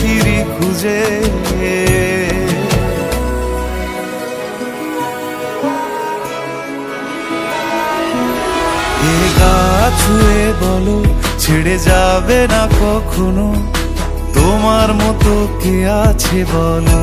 পাই খুঁজে। গা ছুঁয়ে বলো ছেড়ে যাবে না কখনো। তোমার মতো কে আছে বলো?